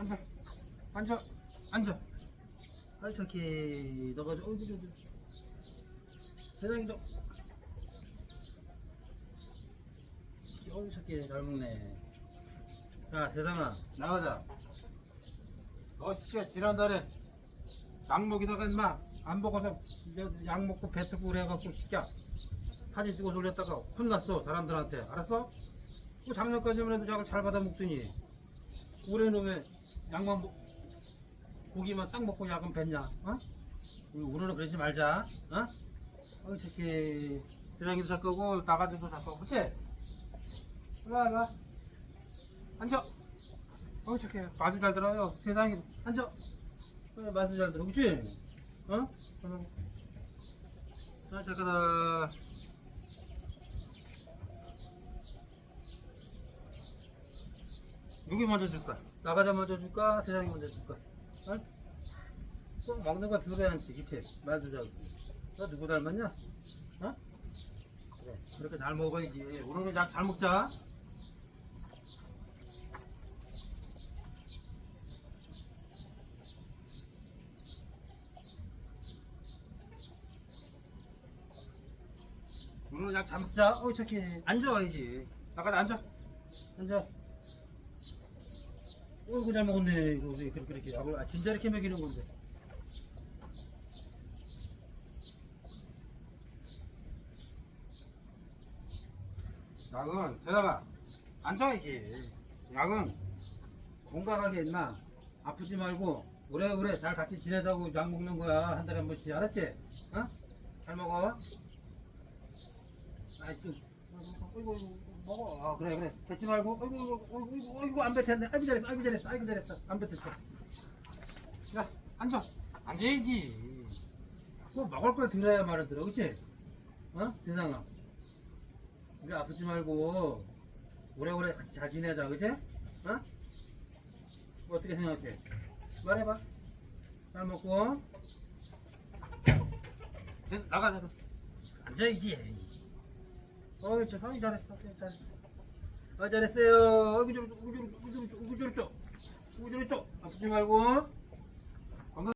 앉아. 앉아. 앉아. 아이 저기 너가 저 어디 저기. 세상도. 어이 저기 잘 먹네. 야 세상아 나가자. 너 시켜 지난달에 약 먹이다가 인마 안 먹어서 약 먹고 배 뜨고 그래갖고 시켜. 사진 찍어서 올렸다가 혼났어 사람들한테. 알았어? 그 작년까지만 해도 약을 잘 받아 먹더니. 올해는 왜 약만 먹 고기만 딱 먹고 약은 뱉냐 어? 오늘은 그러지 말자 어? 어이 새끼 대장이도 잘 거고 나가지도 잘 거고 그치? 일로와 일로와 앉아 어이 새끼 말도 잘 들어요 세상에 앉아 그래 말도 잘 들어 그치? 어? 어. 자 잠깐만 누구 먼저 줄까? 나가자 먼저 줄까? 세상이 먼저 줄까? 어? 꼭 먹는 거 들어야 한지 그치? 말도 잘너 누구 닮았냐? 어? 그래 그렇게 잘 먹어야지 오늘은 약잘 먹자 오늘은 약잘 먹자 어이 착해 앉아와야지 나가자 앉아 앉아 어이구 잘 먹었네 이거 왜 그렇게 이렇게. 약을 아, 진짜 이렇게 먹이는 건데. 약은 대다가 앉아야지. 약은 건강하게 있나? 아프지 말고 오래오래 잘 같이 지내자고 약 먹는 거야. 한 달에 한 번씩. 알았지? 어? 잘 먹어. 아이 좀 어이구 어이구 먹어. 아 그래 그래. 뱉지 말고 어이구 어이구 어이구 어이구 안 뱉었네. 아이고 잘했어 아이고 잘했어 아이고 잘했어. 안 뱉었어 자 앉아. 앉아야지. 뭐 먹을 걸 들어야 말을 들어 그치? 어? 세상아. 우리 아프지 말고 오래오래 같이 잘 지내자 그치? 어? 뭐 어떻게 생각해? 말해봐. 잘 먹고 됐, 나가 나가. 앉아야지 어이 저 형이 잘했어. 형이 잘했어. 아 잘했어요. 저리 어이구 저리 어이구 저리 어이구 저리 쪽. 저리 쪽. 아프지 말고